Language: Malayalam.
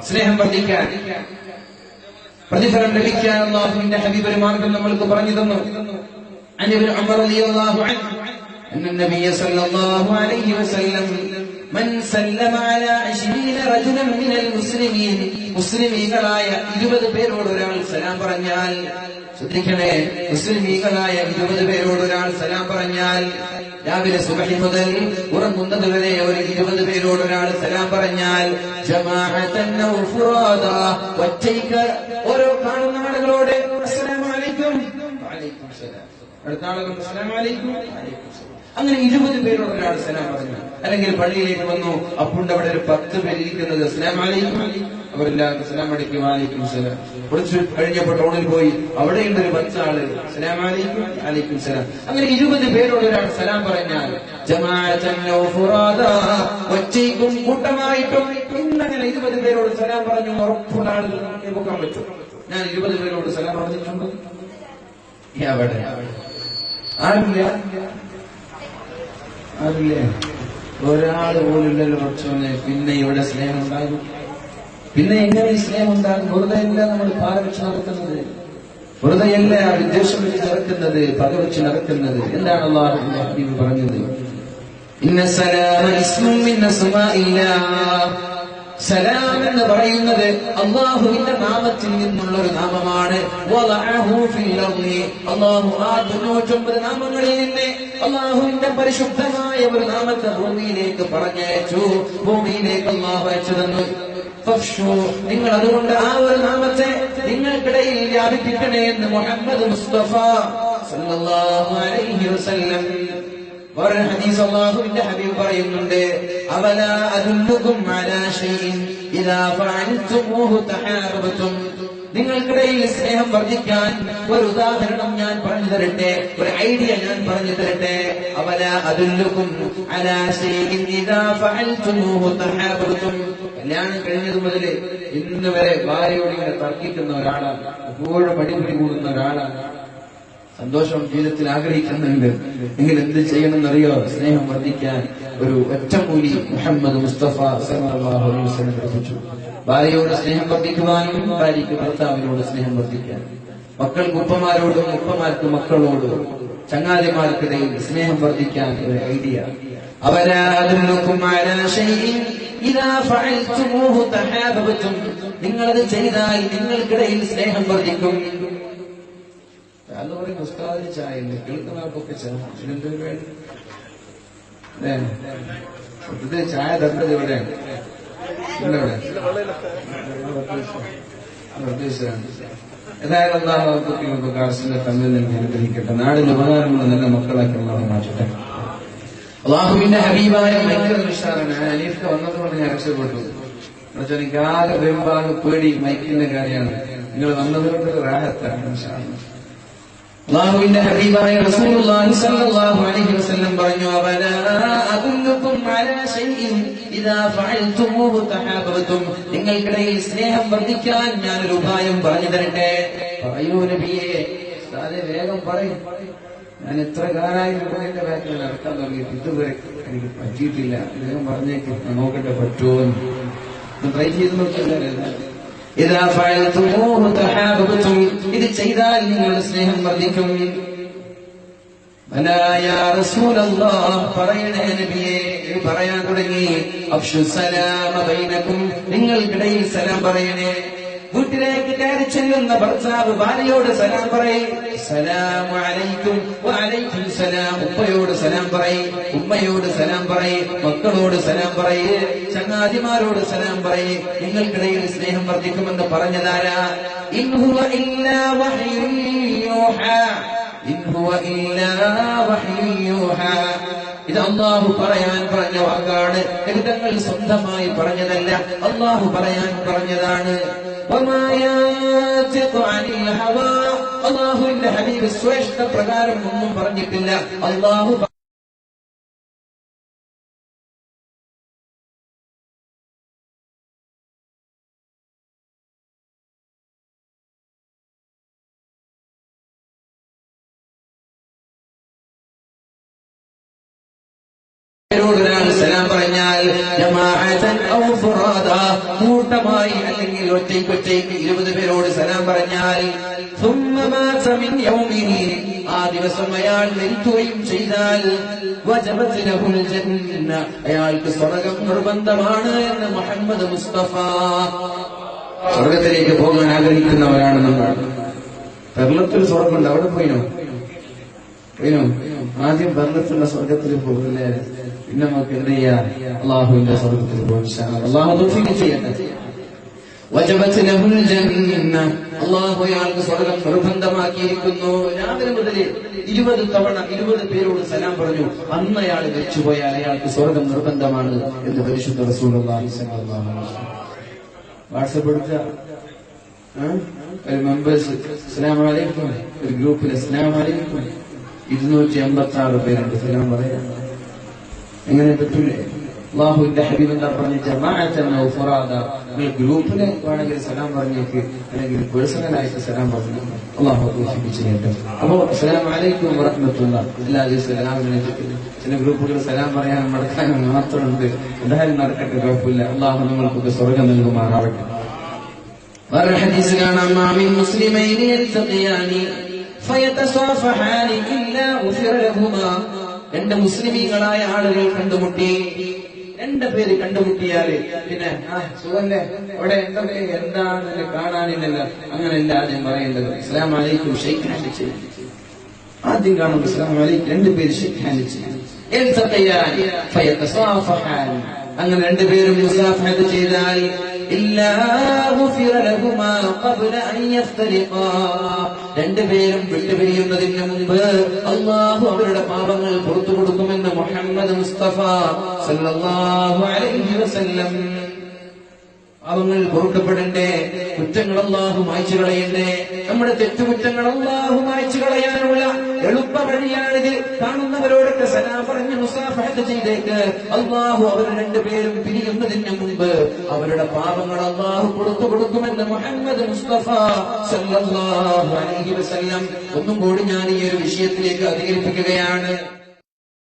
സ്നേഹം വർദ്ധിക്കാൻ പ്രതിഫലം ലഭിക്കാൻ അള്ളാഹുവിന്റെ ഹബീബ് ഒരു മാർഗം നമ്മൾക്ക് പറഞ്ഞു തന്നു عن ابن عمر رضي الله عنه أن النبي صلى الله عليه وسلم من سلم على عشرين رجلا من المسلمين മുസ്ലിമീങ്ങളായ ഇരുപത് പേരോട് ഒരാൾ സലാം പറഞ്ഞാൽ ശ്രദ്ധിക്കണേ. മുസ്ലിമീങ്ങളായ ഇരുപത് പേരോട് ഒരാൾ സലാം പറഞ്ഞാൽ രാവിലെ സുബഹി മുതൽ ഉറങ്ങുന്നത് വരെ ഒരു ഇരുപത് പേരോട് ഒരാൾ സലാം പറഞ്ഞാൽ ഒറ്റയ്ക്ക് ഓരോ കാണുന്ന ആളുകളോട് അങ്ങനെ ഇരുപത് പേരോട് ഒരാൾ സലാം പറഞ്ഞു അല്ലെങ്കിൽ പള്ളിയിലേക്ക് വന്നു അപ്പുണ്ട് അവിടെ ഒരു പത്ത് പേര് ഇരിക്കുന്നത് അസ്സലാമു അലൈക്കും. അവരെല്ലാവർക്കും സലാം അടിക്കും ആലിക്കും സലാം കുറച്ച് കഴിഞ്ഞപ്പോൾ ടൗണിൽ പോയി അവിടെയുണ്ട് ഒരു പച്ചാൾ. സലാം അലൈക്കും അലൈക്കും സലാം. അങ്ങനെ ഇരുപത് പേരോട് ഒരാൾ സലാം പറഞ്ഞാൽ ഒറ്റയ്ക്കും കൂട്ടമായിട്ടും ഇന്നങ്ങനെ ഇരുപത് പേരോട് സലാം പറഞ്ഞു ഉറപ്പുള്ള ആളുകൾ കേൾക്കാൻ പറ്റും. ഞാൻ ഇരുപത് പേരോട് സലാം പറഞ്ഞിട്ടുണ്ട്. എവിടെ ആരില്ല ആരില്ലേ ഒരാൾ പോലില്ലല്ലോ പക്ഷോനെ പിന്നെ ഇവിടെ സ്നേഹം ഉണ്ടാകും. പിന്നെ എങ്ങനെ സ്നേഹം ഉണ്ടാകും? വെറുതെയല്ല നമ്മൾ പാരവെച്ച് നടക്കുന്നത് വെറുതെയല്ല വിദ്വേഷം വെച്ച് നടക്കുന്നത് പക വെച്ച് നടക്കുന്നത്? എന്താണ് അള്ളാഹു പറഞ്ഞത്? സലാം എന്ന് പറയുന്നത് അള്ളാഹുവിന്റെ നാമത്തിൽ നിന്നുള്ള ഒരു നാമമാണ്. അള്ളാഹു ആ തൊണ്ണൂറ്റൊമ്പത് നാമങ്ങളിൽ നിന്ന് അള്ളാഹുവിന്റെ പരിശുദ്ധമായ ഒരു നാമത്തെ ഭൂമിയിലേക്ക് പറഞ്ഞയച്ചു. ഭൂമിയിലേക്ക് അള്ളാഹു അയച്ചു തന്നു. നിങ്ങൾ അതുകൊണ്ട് ആ ഒരു നാമത്തെ നിങ്ങൾക്കിടയിൽ വ്യാപിപ്പിക്കണേ എന്ന് മുഹമ്മദ് മുസ്തഫ സല്ലല്ലാഹു അലൈഹി വസല്ലം. നിങ്ങൾക്കിടയിൽ സ്നേഹം വർദ്ധിക്കാൻ ഒരു ഉദാഹരണം ഞാൻ പറഞ്ഞു തരട്ടെ ഒരു ഐഡിയ ഞാൻ പറഞ്ഞു തരട്ടെ. അവല അദുല്ലുകും അലാ കല്യാണം കഴിഞ്ഞത് മുതൽ ഇന്ന് വരെ ഭാര്യയോട് ഇങ്ങനെ തർക്കിക്കുന്ന ഒരാളാണ് എപ്പോഴും പടിപിടി കൂടുന്ന ഒരാളാണ് സന്തോഷം ജീവിതത്തിൽ ആഗ്രഹിക്കുന്നുണ്ട്. എങ്കിൽ എന്ത് ചെയ്യണമെന്നറിയോ? സ്നേഹം വർദ്ധിക്കാൻ ഒരു ഒറ്റമൂലി മുഹമ്മദ് മുസ്തഫ സല്ലല്ലാഹു അലൈഹി ഭാര്യയോട് സ്നേഹം വർദ്ധിക്കുവാനും ഭാര്യയ്ക്ക് ഭർത്താവിനോട് സ്നേഹം വർദ്ധിക്കാൻ. മക്കൾക്ക് ഉപ്പമാരോടും ഉപ്പമാർക്ക് മക്കളോടും ചങ്ങാതിമാർക്കിടയിൽ സ്നേഹം വർദ്ധിക്കാൻ ഒരു ഐഡിയ. അവരാ നിങ്ങളത് ചെയ്താൽ നിങ്ങൾക്കിടയിൽ സ്നേഹം വർദ്ധിക്കും. പറയും ഉസ്താദ് ചായ. കേൾക്കുന്നവർക്കൊക്കെ ഇത് ചായ തമ്മിൽ നിന്ന് അനുഗ്രഹിക്കട്ടെ. നാടിന് ഉപകാരമുള്ള നല്ല മക്കളാക്കി കൊള്ളാറുണ്ടാക്കട്ടെ അള്ളാഹുവിന്റെ ഹബീബായ മൈക്കൽ നിഷാറാണ് വന്നത് കൊണ്ട് ഞാൻ രക്ഷപ്പെട്ടു എനിക്ക് ആകെ വെമ്പാകെ പേടി മൈക്കിന്റെ കാര്യമാണ്. നിങ്ങൾ വന്നത് കൊണ്ട് റാഹത്താണ്. അള്ളാഹുവിന്റെ ഹബീബായ റസൂലുള്ളാഹി സ്വല്ലല്ലാഹു അലൈഹി വസല്ലം പറഞ്ഞു ഇദാ നിങ്ങൾക്കിടയിൽ സ്നേഹം വർദ്ധിക്കാൻ ഞാൻ ഒരു ഉപായം പറഞ്ഞു തരട്ടെ. പറയൂ നബിയേ സാധേ വേഗം പറയും. ഞാൻ എത്ര കാലമായി എന്റെ ബാക്കിൽ നടക്കാൻ തുടങ്ങിയിട്ട് ഇതുവരെ എനിക്ക് പറ്റിയിട്ടില്ല. അദ്ദേഹം പറഞ്ഞേക്ക് നോക്കട്ടെ പറ്റുമോ എന്ന്. ട്രൈ ചെയ്ത് നോക്കിയല്ലേ? ഇതാ ചെയ്താൽ നിങ്ങളുടെ സ്നേഹം വർദ്ധിക്കും. പറയണേ നബിയെ പറയാൻ തുടങ്ങി. നിങ്ങൾക്കിടയിൽ സലാം പറയണേ. വീട്ടിലേക്ക് കയറി ചെല്ലുന്ന ഭർത്താവ് ഭാര്യയോട് സലാം പറയും. സലാം അലൈക്കും വഅലൈക്കും സലാം. ഉപ്പയോട് സലാം പറയും. ഉമ്മയോട് സലാം പറയും. മക്കളോട് സലാം പറയും. ചങ്ങാതിമാരോട് സലാം പറയും. നിങ്ങൾക്കിടയിൽ സ്നേഹം വർദ്ധിക്കുമെന്ന് പറഞ്ഞതാരാ? ഇൻഹുവ ഇൻ ഹുവ ഇല്ലാ വഹ്യുൻ യൂഹാ. ഇത് അള്ളാഹു പറയാൻ പറഞ്ഞ വാക്കാണ്. ലളിതങ്ങൾ സ്വന്തമായി പറഞ്ഞതല്ല അള്ളാഹു പറയാൻ പറഞ്ഞതാണ്. വമാ യൻതിഖു അനിൽ ഹവാ. അള്ളാഹുവിന്റെ ഹബീബ് ശ്രേഷ്ഠ പ്രകാരം ഒന്നും പറഞ്ഞിട്ടില്ല അള്ളാഹു പ- കൂട്ടമായി അല്ലെങ്കിൽ ഒറ്റയ്ക്കൊറ്റയ്ക്ക് ഇരുപത് പേരോട് സലാം പറഞ്ഞാൽ ആ ദിവസം അയാൾ മരിക്കുകയും ചെയ്താൽ അയാൾക്ക് സ്വർഗം നിർബന്ധമാണ് എന്ന് മുഹമ്മദ് മുസ്തഫ. സ്വർഗത്തിലേക്ക് പോകാൻ ആഗ്രഹിക്കുന്നവരാണ് നമ്മൾ. കേരളത്തിൽ സ്വർഗമുണ്ട് അവിടെ പോയിനോ? പോയിനോ? ആദ്യം ഭരണത്തിലുള്ള സ്വർഗത്തിൽ പോകില്ലേ പിന്നെ നമുക്ക് എന്ത് ചെയ്യാം അള്ളാഹുവിന്റെ സ്വർഗത്തിൽ. അള്ളാഹു തൗഫീഖ് ചെയ്യട്ടെ. അയാൾക്ക് സ്വർഗം നിർബന്ധമാക്കിയിരിക്കുന്നു. രാവിലെ മുതൽ ഇരുപത് തവണ ഇരുപത് പേരോട് സലാം പറഞ്ഞു. അന്ന് അയാൾ മരിച്ചുപോയാൽ അയാൾക്ക് സ്വർഗം നിർബന്ധമാണ് എന്ന് പരിശുദ്ധ വാട്സപ്പ് എടുക്കുക. ആ? ഒരു മെമ്പേഴ്സ് അസ്സലാമു അലൈക്കും. ഒരു ഗ്രൂപ്പിൽ അസ്സലാമു അലൈക്കും. ഇരുന്നൂറ്റി എൺപത്തി ആറ് പേരുണ്ട്. സലാം പറയാം. എങ്ങനെ പറ്റൂലേ അള്ളാഹുവിന്റെ ഹബീബ് എന്താ പറഞ്ഞ ഫുറാദ നിങ്ങൾ ഗ്രൂപ്പിൽ വേണമെങ്കിൽ സലാം പറഞ്ഞേക്ക് അല്ലെങ്കിൽ പേഴ്സണലായിട്ട് സലാം പറഞ്ഞു അള്ളാഹു തോഷിപ്പിച്ചു കേട്ടോ അപ്പോ അസ്സലാമു അലൈക്കും വറഹ്മത്തുള്ള എല്ലാ സലാമിനെ സലാം ചില ഗ്രൂപ്പുകൾ സലാം പറയാനും മടക്കാനും മാത്രമുണ്ട് എന്തായാലും നടക്കട്ടെ കുഴപ്പമില്ല അള്ളാഹു നിങ്ങൾക്കൊക്കെ സ്വർഗം നൽകുമാറാവട്ടെ വേറെ ഹദീസ് കാണാം ഫയതസാഫഹാനി ഇല്ലാ ഉഫിറ ലഹുമാ രണ്ട് മുസ്ലിമീങ്ങളായ ആളുകൾ കണ്ടുമുട്ടി. രണ്ട് പേര് കണ്ടുമുട്ടിയാൽ പിന്നെ ആ സുഖല്ലേ? അവിടെ എന്തൊക്കെ എന്താണെന്ന് കാണാനില്ലല്ലോ. അങ്ങനെയല്ല ആദ്യം പറയേണ്ടത്. ഇസ്ലാം അലൈക്കും. ആദ്യം കാണുമ്പോൾ ഇസ്ലാം അലൈക്കും. രണ്ട് പേര് ഷെയ്ഖ് അങ്ങനെ രണ്ടുപേരും മുസാഫഹത്ത് ചെയ്താൽ ഇല്ലാ ഗുഫിറ ലഹുമാ ഖബ്ല അൻ രണ്ട് രണ്ടുപേരും വിട്ടുപിരിയുന്നതിന് മുമ്പ് അള്ളാഹു അവരുടെ പാപങ്ങൾ പുറത്തു കൊടുക്കുമെന്ന് മുഹമ്മദ് മുസ്തഫ സല്ലല്ലാഹു അലൈഹി വസല്ലം പാപങ്ങൾ പൊറുക്കപ്പെടണ്ടേ കുറ്റങ്ങൾ അള്ളാഹു മായ്ച്ചു കളയണ്ടേ? നമ്മുടെ തെറ്റുകുറ്റങ്ങൾ അള്ളാഹു മായ്ച്ചു കളയാനുള്ള എളുപ്പ വഴിയാണിത്. കാണുന്നവരോടൊക്കെ സലാം പറഞ്ഞ് മുസാഫഹത്ത് ചെയ്തേക്ക്. അള്ളാഹു അവർ രണ്ടുപേരും പിരിയുന്നതിന് മുമ്പ് അവരുടെ പാപങ്ങൾ അള്ളാഹു കൊടുത്തു കൊടുക്കുമെന്ന് മുഹമ്മദ് മുസ്തഫ സല്ലല്ലാഹു അലൈഹി വസല്ലം ഒന്നും കൂടി ഞാൻ ഈ ഒരു വിഷയത്തിലേക്ക് അധികരിപ്പിക്കുകയാണ്.